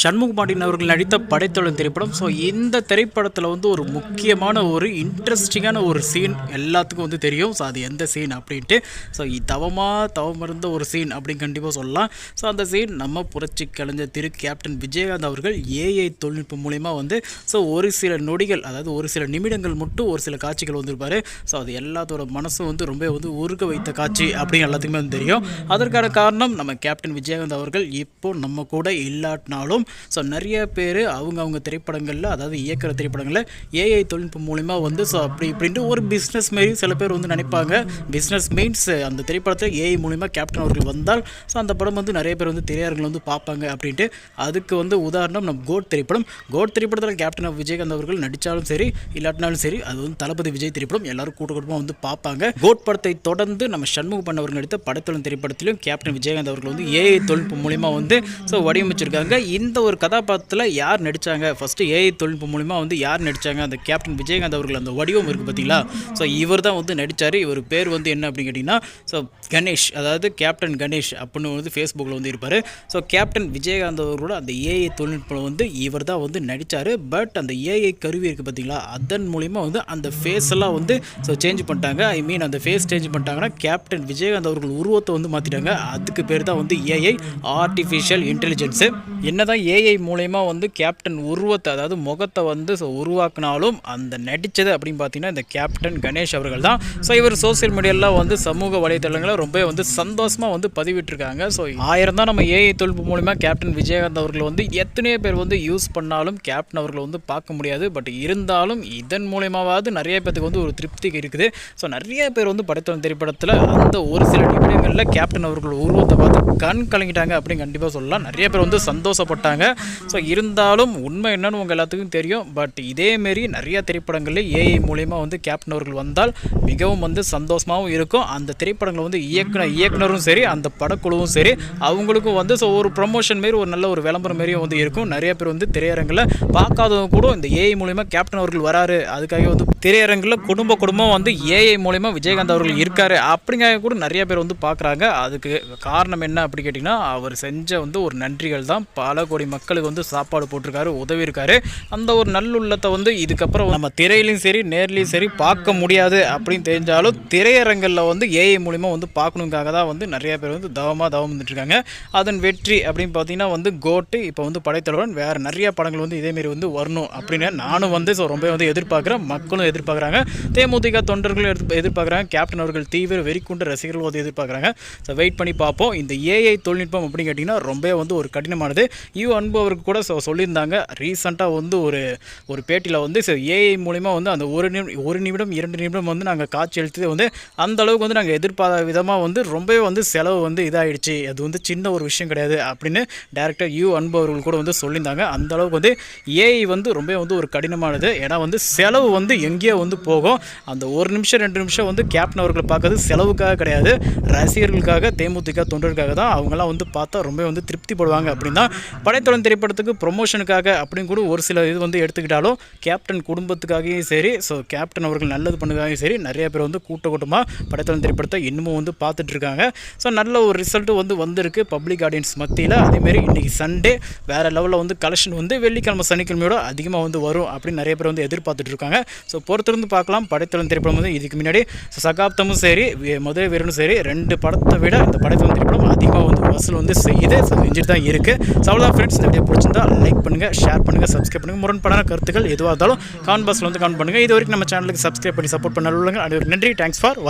சண்முக பாண்டியன் அவர்கள் நடித்த படைத்தொழில் திரைப்படம். ஸோ இந்த திரைப்படத்தில் வந்து ஒரு முக்கியமான ஒரு இன்ட்ரெஸ்டிங்கான ஒரு சீன் எல்லாத்துக்கும் வந்து தெரியும். ஸோ அது எந்த சீன் அப்படின்ட்டு. ஸோ தவமாக தவம் இருந்த ஒரு சீன் அப்படின்னு கண்டிப்பாக சொல்லலாம். ஸோ அந்த சீன் நம்ம புரட்சி கலைஞர் திரு கேப்டன் விஜயகாந்த் அவர்கள் ஏஐ தொழில்நுட்பம் மூலிமா வந்து ஸோ ஒரு சில நொடிகள் அதாவது ஒரு சில நிமிடங்கள் மட்டும் ஒரு சில காட்சிகள் வந்திருப்பார். ஸோ அது எல்லாத்தோட மனசும் வந்து ரொம்ப வந்து உருக வைத்த காட்சி அப்படின்னு எல்லாத்துக்குமே வந்து தெரியும். அதற்கான காரணம் நம்ம கேப்டன் விஜயகாந்த் அவர்கள் இப்போ நம்ம கூட இல்லாட்டினாலும் ஸோ நிறைய பேர் அவங்க அவங்க திரைப்படங்களில் அதாவது இயக்கிற திரைப்படங்களில் ஏஐ தொழில்நுட்பம் மூலிமா வந்து ஸோ அப்படி இப்படின்ட்டு ஒரு பிஸ்னஸ் மாரி சில பேர் வந்து நினைப்பாங்க. பிஸ்னஸ் மீன்ஸ் அந்த திரைப்படத்தில் ஏஐ மூலிமா கேப்டன் அவர்கள் வந்தால் ஸோ அந்த படம் வந்து நிறைய பேர் வந்து திரையரங்கில் வந்து பார்ப்பாங்க அப்படின்ட்டு. அதுக்கு வந்து உதாரணம் நம்ம கோட் திரைப்படம். கோட் திரைப்படத்தில் கேப்டன் ஆஃப் விஜயகாந்த் அவர்கள் நடித்தாலும் சரி இல்லாட்டினாலும் சரி அது வந்து தளபதி விஜய் திரைப்படம். எல்லாரும் கூட்ட குடும்பமாக வந்து பார்ப்பாங்க. கோட் படத்தை தொடர்ந்து நம்ம சண்முக பண்ண அவர்கள் நடித்த படத்தொழில் திரைப்படத்திலும் கேப்டன் விஜயகாந்த் அவர்கள் வந்து ஏஐ தொழில்நுட்பம் மூலிமா வந்து ஸோ வடிவமைச்சிருக்காங்க. இந்த இந்த ஒரு கதாபாத்திரத்தில் யார் நடித்தாங்க ஃபஸ்ட்டு ஏஐ தொழில்நுட்பம் மூலிமா வந்து யார் நடித்தாங்க அந்த கேப்டன் விஜயகாந்த் அவர்கள் அந்த வடிவம் இருக்குது பார்த்தீங்களா ஸோ இவர் தான் வந்து நடித்தார் இவர் பேர் வந்து என்ன அப்படின்னு கேட்டிங்கன்னா ஸோ கணேஷ் அதாவது கேப்டன் கணேஷ் அப்படின்னு வந்து ஃபேஸ்புக்கில் வந்து இருப்பார். ஸோ கேப்டன் விஜயகாந்த் அவர்களோட அந்த ஏஐ தொழில்நுட்பம் வந்து இவர் தான் வந்து நடித்தார் பட் அந்த ஏஐ கருவி இருக்குது பார்த்தீங்களா அதன் மூலிமா வந்து அந்த ஃபேஸ் எல்லாம் வந்து ஸோ சேஞ்ச் பண்ணிட்டாங்க. ஐ மீன் அந்த ஃபேஸ் சேஞ்ச் பண்ணிட்டாங்கன்னா கேப்டன் விஜயகாந்த் அவர்கள் உருவத்தை வந்து மாற்றிட்டாங்க அதுக்கு பேர் தான் வந்து ஏஐ ஆர்டிஃபிஷியல் இன்டெலிஜென்ஸு என்னதான் ஏஐ மூலயமா வந்து கேப்டன் உருவத்தை அதாவது முகத்தை வந்து ஸோ உருவாக்குனாலும் அந்த நடித்தது அப்படின்னு பார்த்தீங்கன்னா இந்த கேப்டன் கணேஷ் அவர்கள் தான். ஸோ இவர் சோசியல் மீடியாவில் வந்து சமூக வலைதளங்களில் ரொம்ப வந்து சந்தோஷமாக வந்து பதிவிட்டிருக்காங்க. ஸோ ஆயிரம் தான் நம்ம ஏஐ தொழில்நுட்பம் மூலிமா கேப்டன் விஜயகாந்த் அவர்கள் வந்து எத்தனையோ பேர் வந்து யூஸ் பண்ணாலும் கேப்டன் அவர்களை வந்து பார்க்க முடியாது. பட் இருந்தாலும் இதன் மூலியமாவது நிறைய பேத்துக்கு வந்து ஒரு திருப்தி இருக்குது. ஸோ நிறைய பேர் வந்து படைத்தவன் திரைப்படத்தில் அந்த ஒரு சில நிமிடங்களில் கேப்டன் அவர்கள் உருவத்தை பார்த்து கண் கலங்கிட்டாங்க அப்படின்னு கண்டிப்பாக சொல்லலாம். நிறைய பேர் வந்து சந்தோஷப்பட்டாங்க. ஸோ இருந்தாலும் உண்மை என்னன்னு உங்கள் எல்லாத்துக்கும் தெரியும். பட் இதேமாரி நிறைய திரைப்படங்களில் ஏஐ மூலயமா வந்து கேப்டன் அவர்கள் வந்தால் மிகவும் வந்து சந்தோஷமாகவும் இருக்கும். அந்த திரைப்படங்கள் வந்து இயக்குனர் இயக்குனரும் சரி அந்த படக்குழுவும் சரி அவங்களுக்கும் வந்து ஸோ ஒரு ப்ரொமோஷன் மாரி ஒரு நல்ல ஒரு விளம்பரம் மாரியும் வந்து இருக்கும். நிறைய பேர் வந்து திரையரங்கில் பார்க்காதவங்க கூட இந்த ஏஐ மூலயமா கேப்டன் அவர்கள் வராரு. அதுக்காக வந்து திரையரங்கில் குடும்ப குடும்பம் வந்து ஏஐ மூலயமா விஜயகாந்த் அவர்கள் இருக்காரு அப்படிங்காக கூட நிறைய பேர் வந்து பார்க்குறாங்க. அதுக்கு காரணம் என்ன அப்படி கேட்டிங்கன்னா அவர் செஞ்ச வந்து ஒரு நன்றிகள் தான். பல கோடி மக்களுக்கு வந்து சாப்பாடு போட்டிருக்காரு உதவி இருக்காரு அந்த ஒரு நல்லுள்ளத்தை வந்து இதுக்கப்புறம் நம்ம திரையிலையும் சரி நேர்லையும் சரி பார்க்க முடியாது அப்படின்னு தெரிஞ்சாலும் திரையரங்கில் வந்து ஏஐ மூலிமா வந்து பார்க்கணுங்காக தான் வந்து நிறைய பேர் வந்து தவமாக தவம் வந்துட்டுருக்காங்க. அதன் வெற்றி அப்படின்னு பார்த்தீங்கன்னா வந்து கோட்டு இப்போ வந்து படைத்தலைவன் வேறு நிறைய படங்கள் வந்து இதேமாரி வந்து வரணும் அப்படின்னு நானும் வந்து ஸோ ரொம்ப வந்து எதிர்பார்க்குறேன். மக்களும் எதிர்பார்க்குறாங்க. தேமுதிக தொண்டர்களும் எதிர் எதிர்பார்க்குறாங்க. கேப்டன் அவர்கள் தீவிர வெறிக்குண்டு ரசிகர்கள் வந்து எதிர்பார்க்குறாங்க. ஸோ வெயிட் பண்ணி பார்ப்போம். இந்த ஏஐ தொழில்நுட்பம் அப்படின்னு கேட்டிங்கன்னா ரொம்ப வந்து ஒரு கடினமானது. யூ அன்பவருக்கு கூட சொ- சொல்லியிருந்தாங்க. ரீசெண்டாக வந்து ஒரு ஒரு பேட்டியில் வந்து ஏஐ மூலிமா வந்து அந்த ஒரு நிமி ஒரு நிமிடம் இரண்டு நிமிடம் வந்து நாங்கள் காட்சி அளித்தது வந்து அந்த அளவுக்கு வந்து நாங்கள் எதிர்பாராத விதமாக வந்து ரொம்பவே வந்து செலவு வந்து இதாகிடுச்சு அது வந்து சின்ன ஒரு விஷயம் கிடையாது அப்படின்னு டேரக்டர் யூ அன்பவர்கள் கூட வந்து சொல்லியிருந்தாங்க. அந்த அளவுக்கு வந்து ஏஐ வந்து ரொம்ப வந்து ஒரு கடினமானது. ஏன்னா வந்து செலவு வந்து எங்கேயோ வந்து போகும். அந்த ஒரு நிமிஷம் ரெண்டு நிமிஷம் வந்து கேப்டன் அவர்களை பார்க்கறது செலவுக்காக கிடையாது. ரசிகர்களுக்காக தேமுதிக தொண்டர்களுக்காக தான் அவங்கெல்லாம் வந்து பார்த்தா ரொம்ப வந்து திருப்திப்படுவாங்க அப்படின்னா மலைத்தளம் திரைப்படத்துக்கு ப்ரொமோஷனுக்காக அப்படின்னு கூட ஒரு சில இது வந்து எடுத்துக்கிட்டாலும் கேப்டன் குடும்பத்துக்காகவும் சரி ஸோ கேப்டன் அவர்கள் நல்லது பண்ணுறதாகவும் சரி நிறைய பேர் வந்து கூட்ட கூட்டமாக படைத்தளம் திரைப்படத்தை இன்னமும் வந்து பார்த்துட்ருக்காங்க. ஸோ நல்ல ஒரு ரிசல்ட்டு வந்து வந்திருக்கு பப்ளிக் ஆடியன்ஸ் மத்தியில். அதேமாரி இன்றைக்கி சண்டே வேறு லெவலில் வந்து கலெக்ஷன் வந்து வெள்ளிக்கிழமை சனிக்கிழமையோட அதிகமாக வந்து வரும் அப்படின்னு நிறைய பேர் வந்து எதிர்பார்த்துட்ருக்காங்க. ஸோ பொறுத்திருந்து பார்க்கலாம் படைத்தளம் திரைப்படம் வந்து இதுக்கு முன்னாடி ஸோ சகாப்தமும் சரி மதுரை வீரனும் சரி ரெண்டு படத்தை விட இந்த படைத்தளம் திரைப்படம் அதிகமாக வந்து வசூல் வந்து செய்யுது. ஸோ செஞ்சுட்டு தான் இருக்குது ஸோ அவ்வளோதான் ஃப்ரெண்ட்ஸ் இந்த வீடியோ பிடிச்சிருந்தா லைக் பண்ணுங்கள் ஷேர் பண்ணுங்கள் சப்ஸ்கிரைப் பண்ணுங்கள் முரண்படான கருத்துக்கள் எதுவாக இருந்தாலும் கமெண்ட் பாக்ஸில் வந்து கமெண்ட் பண்ணுங்கள் இது வரைக்கும் நம்ம சேனலுக்கு சப்ஸ்கிரைப் பண்ணி சப்போர்ட் பண்ண நன்றி. தேங்க்ஸ் ஃபார் வாட்சிங்